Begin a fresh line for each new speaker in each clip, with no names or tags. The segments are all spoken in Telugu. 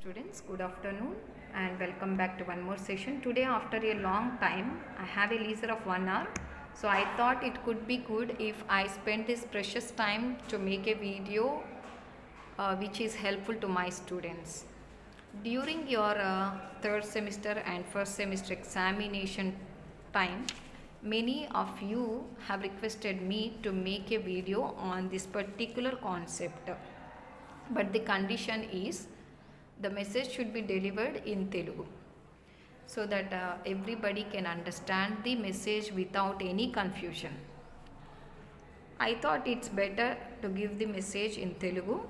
students good afternoon and welcome back to one more session. Today after a long time i have a leisure of one hour. So i thought it could be good if i spend this precious time to make a video uh, which is helpful to my students. During your uh, third semester and first semester examination time many of you have requested me to make a video on this particular concept. But the condition is the message should be delivered in Telugu so that uh, everybody can understand the message without any confusion. I thought it's better to give the message in Telugu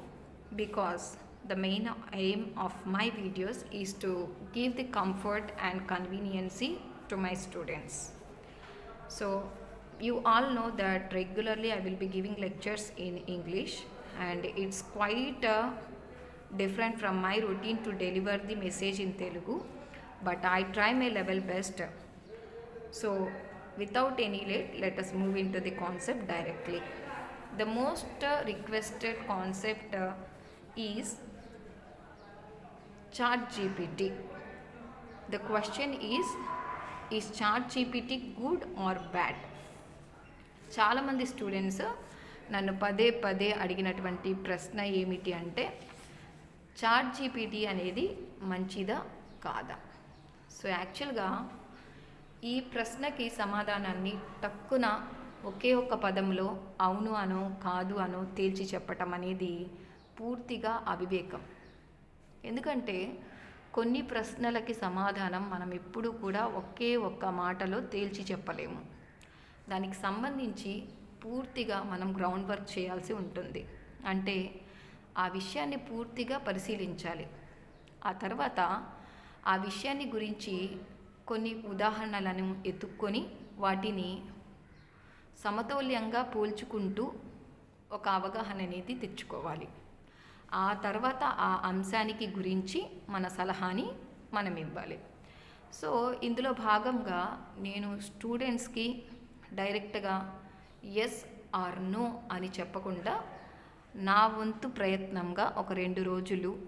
because the main aim of my videos is to give the comfort and conveniency to my students. So, you all know that regularly I will be giving lectures in English, and it's quite uh, different from my routine to deliver the message in Telugu, but I try my level best. So, without any late, let us move into the concept directly. The most uh, requested concept uh, is Chat GPT. The question is is Chat GPT good or bad చాలామంది స్టూడెంట్స్ నన్ను పదే పదే అడిగినటువంటి ప్రశ్న ఏమిటి అంటే చాట్ జీపీటీ అనేది మంచిదా కాదా? సో యాక్చువల్గా ఈ ప్రశ్నకి సమాధానాన్ని టక్కున ఒకే ఒక్క పదంలో అవును అనో కాదు అనో తేల్చి చెప్పటం అనేది పూర్తిగా అవివేకం. ఎందుకంటే కొన్ని ప్రశ్నలకి సమాధానం మనం ఎప్పుడూ కూడా ఒకే ఒక్క మాటలో తేల్చి చెప్పలేము. దానికి సంబంధించి పూర్తిగా మనం గ్రౌండ్ వర్క్ చేయాల్సి ఉంటుంది. అంటే ఆ విషయాన్ని పూర్తిగా పరిశీలించాలి. ఆ తర్వాత ఆ విషయాన్ని గురించి కొన్ని ఉదాహరణలను ఎత్తుక్కొని వాటిని సమతౌల్యంగా పోల్చుకుంటూ ఒక అవగాహన అనేది తెచ్చుకోవాలి. ఆ తర్వాత ఆ అంశానికి గురించి మన సలహాని మనం ఇవ్వాలి. సో ఇందులో భాగంగా నేను స్టూడెంట్స్కి డైరెక్ట్గా ఎస్ ఆర్ నో అని చెప్పకుండా నా వంతు ప్రయత్నంగా ఒక రెండు రోజులు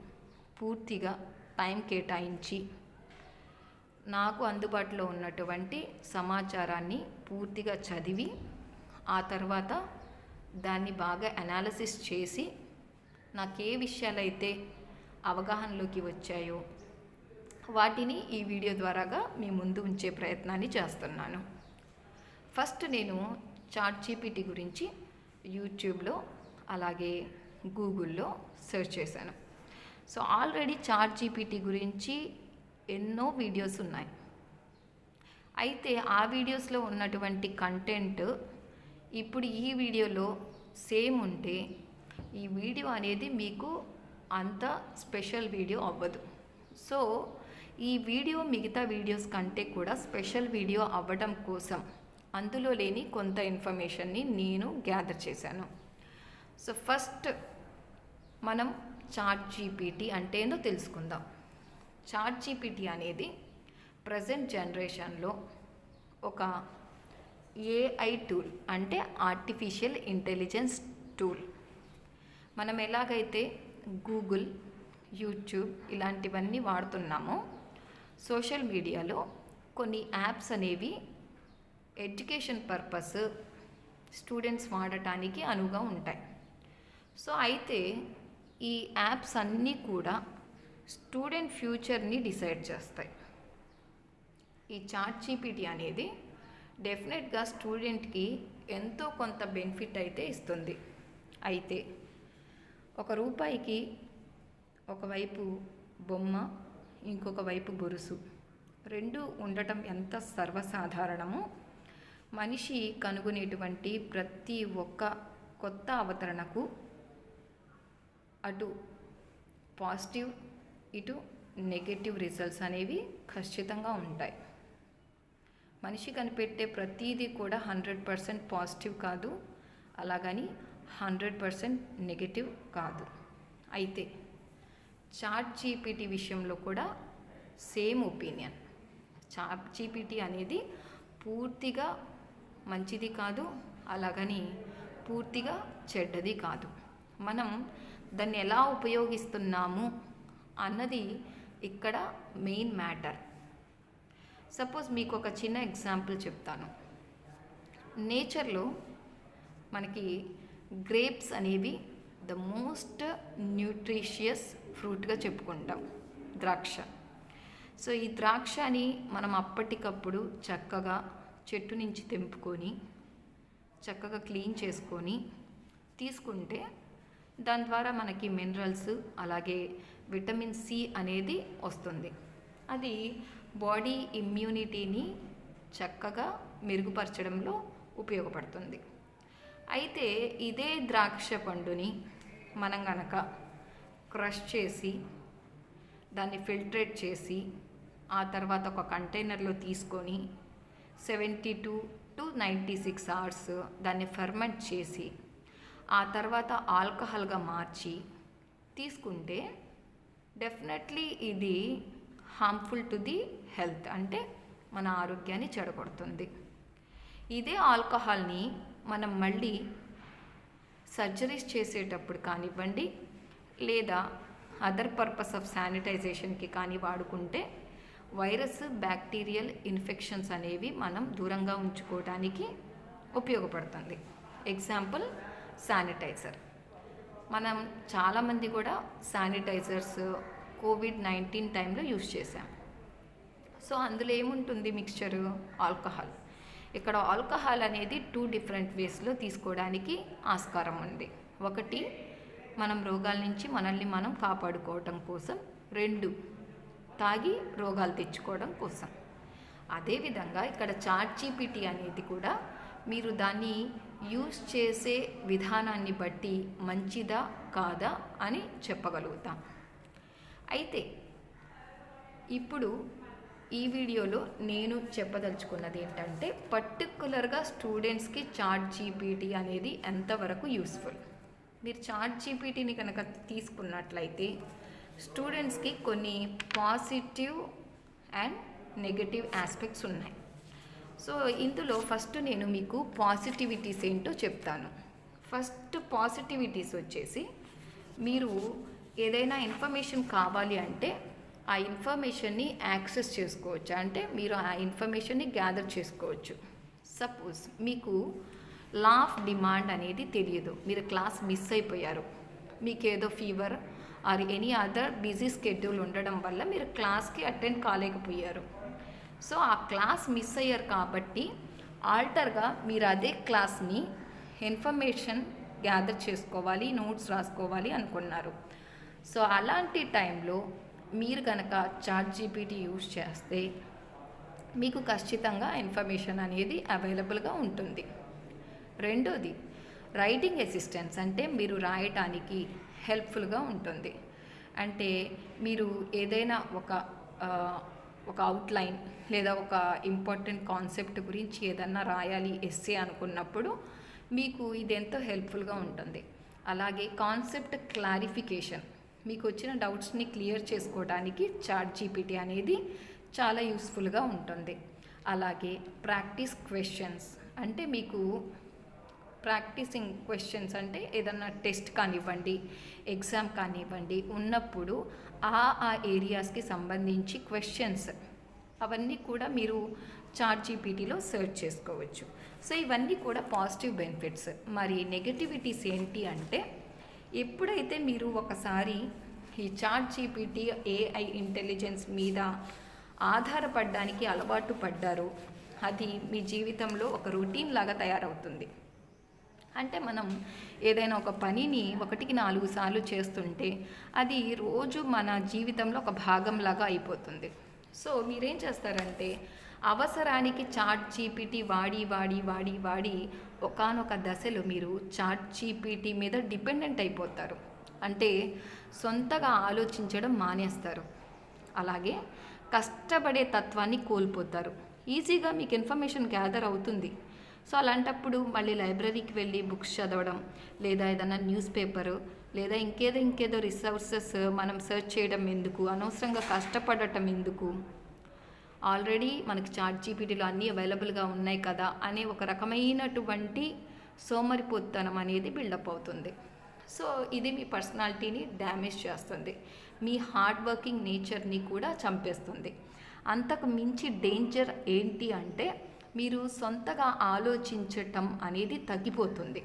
పూర్తిగా టైం కేటాయించి నాకు అందుబాటులో ఉన్నటువంటి సమాచారాన్ని పూర్తిగా చదివి ఆ తర్వాత దాన్ని బాగా అనాలసిస్ చేసి నాకు ఏ విషయాలైతే అవగాహనలోకి వచ్చాయో వాటిని ఈ వీడియో ద్వారాగా మీ ముందు ఉంచే ప్రయత్నాన్ని చేస్తున్నాను. ఫస్ట్ నేను చాట్ జీపీటీ గురించి యూట్యూబ్లో అలాగే గూగుల్లో సెర్చ్ చేశాను. సో ఆల్రెడీ చాట్ జీపీటీ గురించి ఎన్నో వీడియోస్ ఉన్నాయి. అయితే ఆ వీడియోస్లో ఉన్నటువంటి కంటెంట్ ఇప్పుడు ఈ వీడియోలో సేమ్ ఉంటే ఈ వీడియో అనేది మీకు అంత స్పెషల్ వీడియో అవ్వదు. సో ఈ వీడియో మిగతా వీడియోస్ కంటే కూడా స్పెషల్ వీడియో అవ్వడం కోసం అందులో లేని కొంత ఇన్ఫర్మేషన్ని నేను గ్యాదర్ చేశాను. సో ఫస్ట్ మనం చాట్ జీపీటీ అంటే ఏందో తెలుసుకుందాం. చాట్ జీపీటీ అనేది ప్రజెంట్ జనరేషన్లో ఒక ఏఐ టూల్ అంటే ఆర్టిఫిషియల్ ఇంటెలిజెన్స్ టూల్ మనం ఎలాగైతే గూగుల్ యూట్యూబ్ ఇలాంటివన్నీ వాడుతున్నామో సోషల్ మీడియాలో కొన్ని యాప్స్ అనేవి ఎడ్యుకేషన్ పర్పస్ స్టూడెంట్స్ వాడటానికి అనువుగా ఉంటాయి. సో అయితే ఈ యాప్స్ అన్నీ కూడా స్టూడెంట్ ఫ్యూచర్ని డిసైడ్ చేస్తాయి. ఈ చాట్ జీపీటీ అనేది డెఫినెట్గా స్టూడెంట్కి ఎంతో కొంత బెనిఫిట్ అయితే ఇస్తుంది. అయితే ఒక రూపాయికి ఒకవైపు బొమ్మ ఇంకొక వైపు బొరుసు రెండు ఉండటం ఎంత సర్వసాధారణమో మనిషి కనుగొనేటువంటి ప్రతి ఒక్క కొత్త అవతరణకు అటు పాజిటివ్ ఇటు నెగటివ్ రిజల్ట్స్ అనేవి ఖచ్చితంగా ఉంటాయి. మనిషి కనిపెట్టే ప్రతీది కూడా హండ్రెడ్ పర్సెంట్ పాజిటివ్ కాదు అలాగని హండ్రెడ్ పర్సెంట్ నెగటివ్ కాదు. అయితే చాట్ జీపీటీ విషయంలో కూడా సేమ్ ఒపీనియన్. చాట్ జీపీటీ అనేది పూర్తిగా మంచిది కాదు అలాగని పూర్తిగా చెడ్డది కాదు. మనం దాన్ని ఎలా ఉపయోగిస్తున్నాము అన్నది ఇక్కడ మెయిన్ మ్యాటర్ సపోజ్ మీకు ఒక చిన్న ఎగ్జాంపుల్ చెప్తాను. నేచర్లో మనకి గ్రేప్స్ అనేవి ద మోస్ట్ న్యూట్రిషియస్ ఫ్రూట్గా చెప్పుకుంటాం. ద్రాక్ష. సో ఈ ద్రాక్షని మనం అప్పటికప్పుడు చక్కగా చెట్టు నుంచి తెంపుకొని చక్కగా క్లీన్ చేసుకొని తీసుకుంటే దాని ద్వారా మనకి మినరల్స్ అలాగే విటమిన్ సి అనేది వస్తుంది. అది బాడీ ఇమ్యూనిటీని చక్కగా మెరుగుపరచడంలో ఉపయోగపడుతుంది. అయితే ఇదే ద్రాక్ష పండుని మనం గనక క్రష్ చేసి దాన్ని ఫిల్టరేట్ చేసి ఆ తర్వాత ఒక కంటైనర్లో తీసుకొని seventy two to ninety six hours దాన్ని ఫెర్మెంట్ చేసి ఆ తర్వాత ఆల్కహాల్గా మార్చి తీసుకుంటే డెఫినెట్లీ ఇది హార్మ్ఫుల్ టు ది హెల్త్ అంటే మన ఆరోగ్యాన్ని చెడగొడుతుంది. ఇదే ఆల్కహాల్ని మనం మళ్ళీ సర్జరీస్ చేసేటప్పుడు కానివ్వండి లేదా అదర్ పర్పస్ ఆఫ్ శానిటైజేషన్కి కానీ వాడుకుంటే వైరస్ బ్యాక్టీరియల్ ఇన్ఫెక్షన్స్ అనేవి మనం దూరంగా ఉంచుకోవడానికి ఉపయోగపడుతుంది. Example sanitiser. మనం చాలామంది కూడా శానిటైజర్స్ కోవిడ్ నైన్టీన్ టైంలో యూజ్ చేసాం సో అందులో ఏముంటుంది మిక్స్చరు ఆల్కహాల్. ఇక్కడ ఆల్కహాల్ అనేది టూ డిఫరెంట్ వేస్లో తీసుకోవడానికి ఆస్కారం ఉంది. ఒకటి మనం రోగాల నుంచి మనల్ని మనం కాపాడుకోవటం కోసం రెండు తాగి రోగాలు తెచ్చుకోవడం కోసం. అదేవిధంగా ఇక్కడ చాట్ జీపీటీ అనేది కూడా మీరు దాన్ని యూస్ చేసే విధానాన్ని బట్టి మంచిదా కాదా అని చెప్పగలుగుతాం. అయితే ఇప్పుడు ఈ వీడియోలో నేను చెప్పదలుచుకున్నది ఏంటంటే పర్టికులర్గా స్టూడెంట్స్కి చాట్ జీపీటీ అనేది ఎంతవరకు యూస్ఫుల్? మీరు చాట్ జీపీటీని కనుక తీసుకున్నట్లయితే స్టూడెంట్స్కి కొన్ని పాజిటివ్ అండ్ నెగటివ్ ఆస్పెక్ట్స్ ఉన్నాయి. సో ఇందులో ఫస్ట్ నేను మీకు పాజిటివిటీస్ ఏంటో చెప్తాను. ఫస్ట్ పాజిటివిటీస్ వచ్చేసి మీరు ఏదైనా ఇన్ఫర్మేషన్ కావాలి అంటే ఆ ఇన్ఫర్మేషన్ని యాక్సెస్ చేసుకోవచ్చు. అంటే మీరు ఆ ఇన్ఫర్మేషన్ని గ్యాదర్ చేసుకోవచ్చు. సపోజ్ మీకు లా ఆఫ్ డిమాండ్ అనేది తెలియదు. మీరు క్లాస్ మిస్ అయిపోయారు. మీకు ఏదో fever or any other busy schedule ఉండడం వల్ల మీరు క్లాస్కి అటెండ్ కాలేకపోయారు. సో ఆ క్లాస్ మిస్ అయ్యారు కాబట్టి ఆల్టర్గా మీరు అదే క్లాస్ని ఇన్ఫర్మేషన్ గ్యాదర్ చేసుకోవాలి నోట్స్ రాసుకోవాలి అనుకున్నారు. సో అలాంటి టైంలో మీరు కనుక చాట్ జీపీటీ యూజ్ చేస్తే మీకు ఖచ్చితంగా ఇన్ఫర్మేషన్ అనేది అవైలబుల్గా ఉంటుంది. రెండోది రైటింగ్ అసిస్టెన్స్ అంటే మీరు రాయటానికి హెల్ప్ఫుల్గా ఉంటుంది. అంటే మీరు ఏదైనా ఒక ఒక అవుట్లైన్ లేదా ఒక ఇంపార్టెంట్ కాన్సెప్ట్ గురించి ఏదన్నా రాయాలి ఎస్సే అనుకున్నప్పుడు మీకు ఇది ఎంతో హెల్ప్ఫుల్గా ఉంటుంది. అలాగే కాన్సెప్ట్ క్లారిఫికేషన్ మీకు వచ్చిన డౌట్స్ని క్లియర్ చేసుకోవడానికి చాట్ జీపీటీ అనేది చాలా యూస్ఫుల్గా ఉంటుంది. అలాగే ప్రాక్టీస్ క్వశ్చన్స్ అంటే మీకు ప్రాక్టీసింగ్ క్వశ్చన్స్ అంటే ఏదన్నా టెస్ట్ కానివ్వండి ఎగ్జామ్ కానివ్వండి ఉన్నప్పుడు ఆ ఆ ఏరియాస్కి సంబంధించి క్వశ్చన్స్ అవన్నీ కూడా మీరు చాట్ జీపీటీలో సెర్చ్ చేసుకోవచ్చు. సో ఇవన్నీ కూడా పాజిటివ్ బెనిఫిట్స్ మరి నెగటివిటీస్ ఏంటి అంటే ఎప్పుడైతే మీరు ఒకసారి ఈ చాట్ జీపీటీ ఏఐ ఇంటెలిజెన్స్ మీద ఆధారపడడానికి అలవాటు పడ్డారో అది మీ జీవితంలో ఒక రొటీన్ లాగా తయారవుతుంది. అంటే మనం ఏదైనా ఒక పనిని ఒకటికి నాలుగు సార్లు చేస్తుంటే అది రోజు మన జీవితంలో ఒక భాగంలాగా అయిపోతుంది. సో మీరేం చేస్తారంటే అవసరానికి చాట్ జీపీటీ వాడి వాడి వాడి వాడి ఒకానొక దశలో మీరు చాట్ జీపీటీ మీద డిపెండెంట్ అయిపోతారు. అంటే సొంతగా ఆలోచించడం మానేస్తారు. అలాగే కష్టపడే తత్వాన్ని కోల్పోతారు. ఈజీగా మీకు ఇన్ఫర్మేషన్ గ్యాదర్ అవుతుంది. సో అలాంటప్పుడు మళ్ళీ లైబ్రరీకి వెళ్ళి బుక్స్ చదవడం లేదా ఏదైనా న్యూస్ పేపరు లేదా ఇంకేదో ఇంకేదో రిసోర్సెస్ మనం సెర్చ్ చేయడం ఎందుకు అనవసరంగా కష్టపడటం ఎందుకు? ఆల్రెడీ మనకి చాట్ జీపీటీలో అన్నీ అవైలబుల్గా ఉన్నాయి కదా అనే ఒక రకమైనటువంటి సోమరిపోతనం అనేది బిల్డప్ అవుతుంది. సో ఇది మీ పర్సనాలిటీని డ్యామేజ్ చేస్తుంది. మీ హార్డ్ వర్కింగ్ నేచర్ని కూడా చంపేస్తుంది. అంతకు మించి డేంజర్ ఏంటి అంటే మీరు సొంతగా ఆలోచించటం అనేది తగ్గిపోతుంది.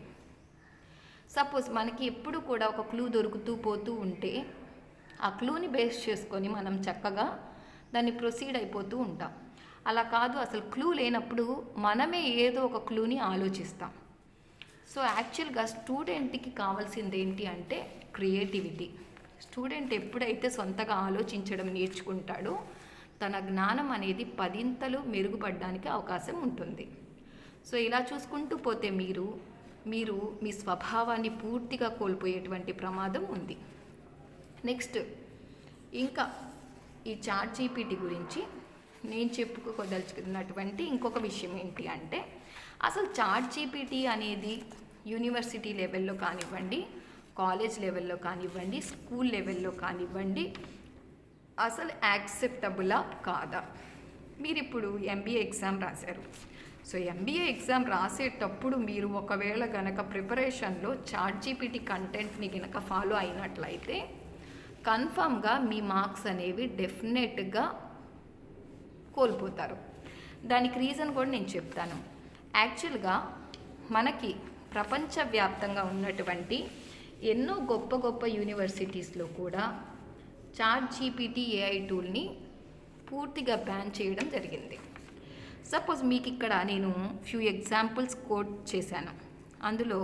సపోజ్ మనకి ఎప్పుడు కూడా ఒక క్లూ దొరుకుతూ పోతూ ఉంటే ఆ క్లూని బేస్ చేసుకొని మనం చక్కగా దాన్ని ప్రొసీడ్ అయిపోతూ ఉంటాం. అలా కాదు అసలు క్లూ లేనప్పుడు మనమే ఏదో ఒక క్లూని ఆలోచిస్తాం. సో యాక్చువల్గా స్టూడెంట్కి కావాల్సింది ఏంటి అంటే క్రియేటివిటీ స్టూడెంట్ ఎప్పుడైతే సొంతగా ఆలోచించడం నేర్చుకుంటాడో తన జ్ఞానం అనేది పదింతలు మెరుగుపడడానికి అవకాశం ఉంటుంది. సో ఇలా చూసుకుంటూ పోతే మీరు మీరు మీ స్వభావాన్ని పూర్తిగా కోల్పోయేటువంటి ప్రమాదం ఉంది. నెక్స్ట్ ఇంకా ఈ చాట్ జీపీటీ గురించి నేను చెప్పుకోదలుచుకున్నటువంటి ఇంకొక విషయం ఏంటి అంటే అసలు చాట్ జీపీటీ అనేది యూనివర్సిటీ లెవెల్లో కానివ్వండి కాలేజ్ లెవెల్లో కానివ్వండి స్కూల్ లెవెల్లో కానివ్వండి అసలు యాక్సెప్టబులా కాదా? మీరు ఇప్పుడు ఎంబీఏ ఎగ్జామ్ రాశారు. సో ఎంబీఏ ఎగ్జామ్ రాసేటప్పుడు మీరు ఒకవేళ గనక ప్రిపరేషన్లో చాట్ జీపీటీ కంటెంట్ని గనక ఫాలో అయినట్లయితే కన్ఫామ్గా మీ మార్క్స్ అనేవి డెఫినెట్గా కోల్పోతారు. దానికి రీజన్ కూడా నేను చెప్తాను. యాక్చువల్గా మనకి ప్రపంచవ్యాప్తంగా ఉన్నటువంటి ఎన్నో గొప్ప గొప్ప యూనివర్సిటీస్లో కూడా చాట్ జీపీటీ ఏఐ టూల్ని పూర్తిగా బ్యాన్ చేయడం జరిగింది. సపోజ్ మీకు ఇక్కడ నేను ఫ్యూ ఎగ్జాంపుల్స్ కోట్ చేశాను. అందులో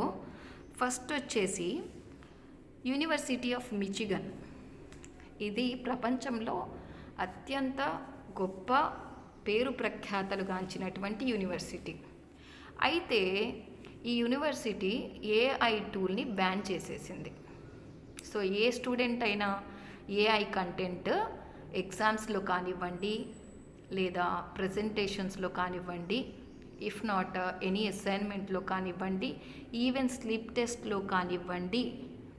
ఫస్ట్ వచ్చేసి యూనివర్సిటీ ఆఫ్ మిచిగన్. ఇది ప్రపంచంలో అత్యంత గొప్ప పేరు ప్రఖ్యాతలు గాంచినటువంటి యూనివర్సిటీ. అయితే ఈ యూనివర్సిటీ ఏఐ టూల్ని బ్యాన్ చేసేసింది. సో ఏ స్టూడెంట్ అయినా ఏఐ కంటెంట్ ఎగ్జామ్స్లో కానివ్వండి లేదా ప్రజెంటేషన్స్లో కానివ్వండి ఇఫ్ నాట్ ఎనీ అసైన్మెంట్లో కానివ్వండి ఈవెన్ స్లిప్ టెస్ట్లో కానివ్వండి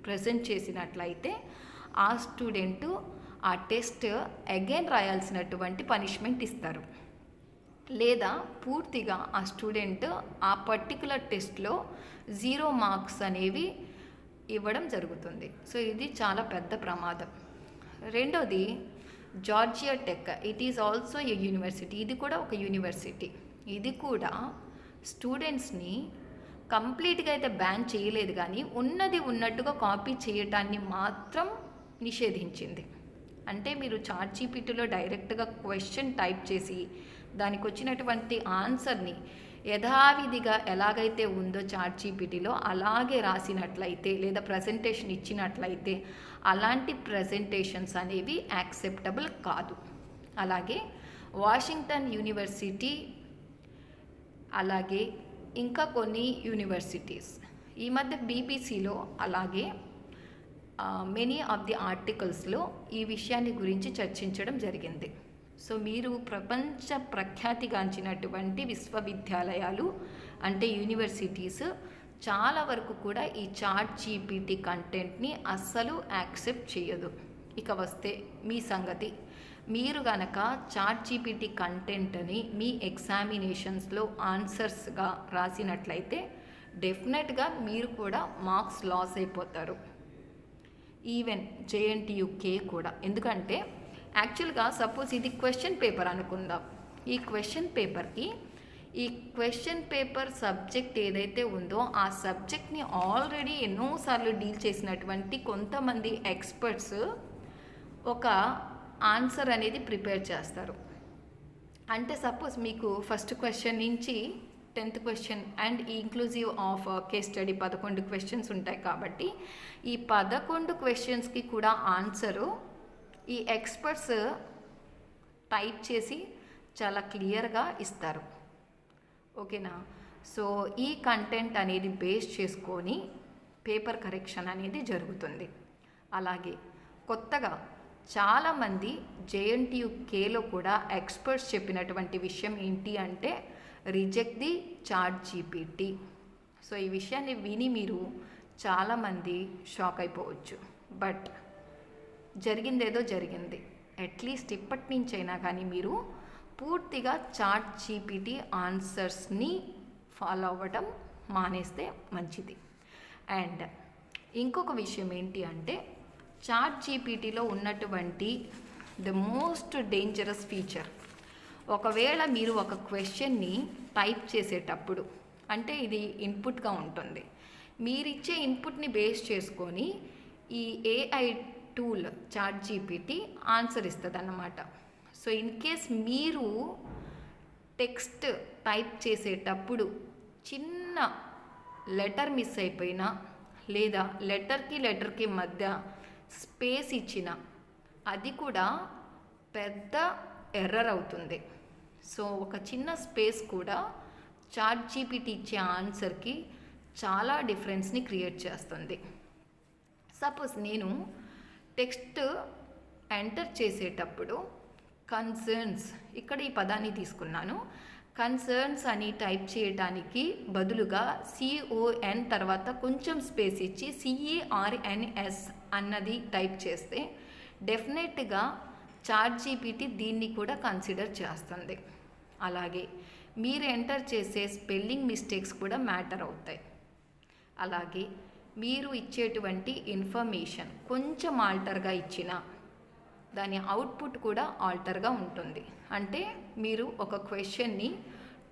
ప్రజెంట్ చేసినట్లయితే ఆ స్టూడెంట్ ఆ టెస్ట్ అగైన్ రాయాల్సినటువంటి పనిష్మెంట్ ఇస్తారు. లేదా పూర్తిగా ఆ స్టూడెంట్ ఆ పర్టికులర్ టెస్ట్లో జీరో మార్క్స్ అనేవి ఇవ్వడం జరుగుతుంది. సో ఇది చాలా పెద్ద ప్రమాదం. రెండోది Georgia Tech. It is also a university ఇది కూడా ఒక యూనివర్సిటీ ఇది కూడా స్టూడెంట్స్ని కంప్లీట్గా అయితే బ్యాన్ చేయలేదు కానీ ఉన్నది ఉన్నట్టుగా కాపీ చేయటాన్ని మాత్రం నిషేధించింది. అంటే మీరు చాట్ జీపీటీలో డైరెక్ట్గా క్వశ్చన్ టైప్ చేసి దానికి వచ్చినటువంటి ఆన్సర్ని యథావిధిగా ఎలాగైతే ఉందో చాట్ జీపీటీలో అలాగే రాసినట్లయితే లేదా ప్రజెంటేషన్ ఇచ్చినట్లయితే అలాంటి ప్రజెంటేషన్స్ అనేవి యాక్సెప్టబుల్ కాదు. అలాగే వాషింగ్టన్ యూనివర్సిటీ అలాగే ఇంకా కొన్ని యూనివర్సిటీస్ ఈ మధ్య బీబీసీలో అలాగే మెనీ ఆఫ్ ది ఆర్టికల్స్లో ఈ విషయాన్ని గురించి చర్చించడం జరిగింది. సో మీరు ప్రపంచ ప్రఖ్యాతిగాంచినటువంటి విశ్వవిద్యాలయాలు అంటే యూనివర్సిటీస్ చాలా వరకు కూడా ఈ చాట్ జీపీటీ కంటెంట్ని అస్సలు యాక్సెప్ట్ చేయదు. ఇక వస్తే మీ సంగతి. మీరు గనక చాట్ జీపీటీ కంటెంట్ని మీ ఎగ్జామినేషన్స్లో ఆన్సర్స్గా రాసినట్లయితే డెఫినెట్గా మీరు కూడా మార్క్స్ లాస్ అయిపోతారు. ఈవెన్ జేఎన్టీయుకే కూడా. ఎందుకంటే యాక్చువల్గా సపోజ్ ఇది క్వశ్చన్ పేపర్ అనుకుందాం. ఈ క్వశ్చన్ పేపర్కి ఈ క్వశ్చన్ పేపర్ సబ్జెక్ట్ ఏదైతే ఉందో ఆ సబ్జెక్ట్ని ఆల్రెడీ ఎన్నోసార్లు డీల్ చేసినటువంటి కొంతమంది ఎక్స్పర్ట్స్ ఒక ఆన్సర్ అనేది ప్రిపేర్ చేస్తారు. అంటే సపోజ్ మీకు ఫస్ట్ క్వశ్చన్ నుంచి tenth question and inclusive of case study పదకొండు క్వశ్చన్స్ ఉంటాయి కాబట్టి ఈ పదకొండు క్వశ్చన్స్కి కూడా ఆన్సరు ఈ ఎక్స్పర్ట్స్ టైప్ చేసి చాలా క్లియర్గా ఇస్తారు. ఓకేనా? సో ఈ కంటెంట్ అనేది బేస్ చేసుకొని పేపర్ కరెక్షన్ అనేది జరుగుతుంది. అలాగే కొత్తగా చాలామంది జేఎన్టీయుకేలో కూడా ఎక్స్పర్ట్స్ చెప్పినటువంటి విషయం ఏంటి అంటే reject the Chat GPT. So ఈ విషయాన్ని విని మీరు చాలామంది షాక్ అయిపోవచ్చు. బట్ జరిగిందేదో జరిగింది. అట్లీస్ట్ ఇప్పటి నుంచైనా కానీ మీరు పూర్తిగా చాట్ జీపీటీ ఆన్సర్స్ని ఫాలో అవ్వటం మానేస్తే మంచిది. అండ్ ఇంకొక విషయం ఏంటి అంటే చాట్ జీపీటీలో ఉన్నటువంటి ద మోస్ట్ డేంజరస్ ఫీచర్. ఒకవేళ మీరు ఒక క్వశ్చన్ని టైప్ చేసేటప్పుడు అంటే ఇది ఇన్పుట్గా ఉంటుంది. మీరిచ్చే ఇన్పుట్ని బేస్ చేసుకొని ఈ AI tool Chat GPT answer ఇస్తుంది అన్నమాట సో ఇన్ కేస్ మీరు టెక్స్ట్ టైప్ చేసేటప్పుడు చిన్న లెటర్ మిస్ అయిపోయినా లేదా లెటర్కి లెటర్కి మధ్య స్పేస్ ఇచ్చిన అది కూడా పెద్ద ఎర్రర్ అవుతుంది. సో ఒక చిన్న స్పేస్ కూడా చాట్ జీపీటీ ఇచ్చే ఆన్సర్కి చాలా డిఫరెన్స్ని క్రియేట్ చేస్తుంది. సపోజ్ నేను టెక్స్ట్ ఎంటర్ చేసేటప్పుడు కన్సర్న్స్ ఇక్కడ ఈ పదాన్ని తీసుకున్నాను. కన్సర్న్స్ అని టైప్ చేయడానికి బదులుగా సిఓఎన్ తర్వాత కొంచెం స్పేస్ ఇచ్చి సిఈఆర్ఎన్ఎస్ అన్నది టైప్ చేస్తే డెఫినెట్గా చార్ట్ జీపీటీ దీన్ని కూడా కన్సిడర్ చేస్తుంది. అలాగే మీరు ఎంటర్ చేసే స్పెల్లింగ్ మిస్టేక్స్ కూడా మ్యాటర్ అవుతాయి. అలాగే మీరు ఇచ్చేటువంటి ఇన్ఫర్మేషన్ కొంచెం ఆల్టర్గా ఇచ్చిన దాని అవుట్పుట్ కూడా ఆల్టర్గా ఉంటుంది. అంటే మీరు ఒక క్వశ్చన్ని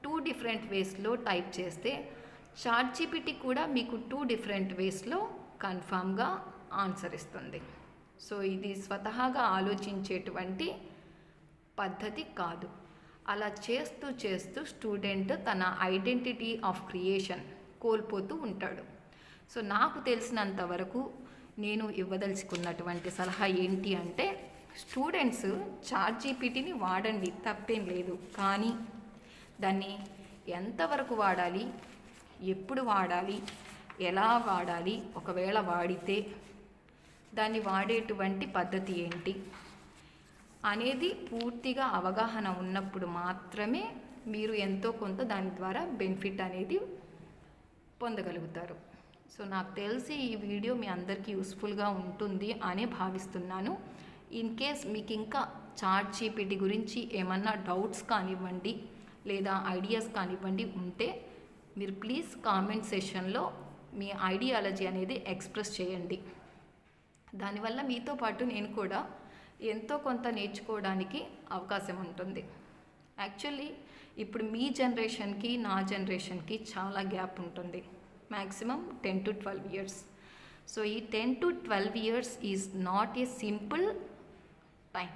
టూ డిఫరెంట్ వేస్లో టైప్ చేస్తే చాట్ జీపీటీ కూడా మీకు టూ డిఫరెంట్ వేస్లో కన్ఫామ్గా ఆన్సర్ ఇస్తుంది. సో ఇది స్వతహాగా ఆలోచించేటువంటి పద్ధతి కాదు. అలా చేస్తూ చేస్తూ స్టూడెంట్ తన ఐడెంటిటీ ఆఫ్ క్రియేషన్ కోల్పోతూ ఉంటాడు. సో నాకు తెలిసినంత వరకు నేను ఇవ్వదలుచుకున్నటువంటి సలహా ఏంటి అంటే స్టూడెంట్స్ చాట్ జీపీటీని వాడండి తప్పేం లేదు. కానీ దాన్ని ఎంతవరకు వాడాలి ఎప్పుడు వాడాలి ఎలా వాడాలి ఒకవేళ వాడితే దాన్ని వాడేటువంటి పద్ధతి ఏంటి అనేది పూర్తిగా అవగాహన ఉన్నప్పుడు మాత్రమే మీరు ఎంతో కొంత దాని ద్వారా బెనిఫిట్ అనేది పొందగలుగుతారు. సో నాకు తెలిసి ఈ వీడియో మీ అందరికీ యూస్ఫుల్గా ఉంటుంది అని భావిస్తున్నాను. ఇన్ కేస్ మీకు ఇంకా చాట్ జీపీటీ గురించి ఏమన్నా డౌట్స్ కానివ్వండి లేదా ఐడియాస్ కానివ్వండి ఉంటే మీరు ప్లీజ్ కామెంట్ సెషన్లో మీ ఐడియాలజీ అనేది ఎక్స్ప్రెస్ చేయండి. దానివల్ల మీతో పాటు నేను కూడా ఎంతో కొంత నేర్చుకోవడానికి అవకాశం ఉంటుంది. యాక్చువల్లీ ఇప్పుడు మీ జనరేషన్కి నా జనరేషన్కి చాలా గ్యాప్ ఉంటుంది. Maximum ten to twelve years. So ఈ ten to twelve years is not a simple time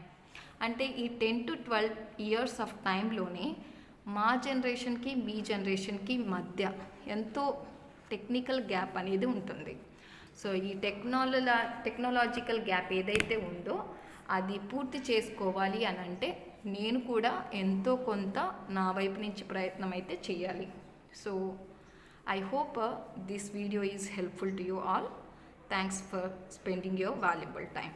అంటే ఈ ten to twelve years of టైంలోనే మా జనరేషన్కి మీ జనరేషన్కి మధ్య ఎంతో టెక్నికల్ గ్యాప్ అనేది ఉంటుంది. సో ఈ టెక్నాలజీ టెక్నాలజికల్ గ్యాప్ ఏదైతే ఉందో అది పూర్తి చేసుకోవాలి అని అంటే నేను కూడా ఎంతో కొంత నా వైపు నుంచి ప్రయత్నం అయితే చేయాలి. So I hope this video is helpful to you all thanks for spending your valuable time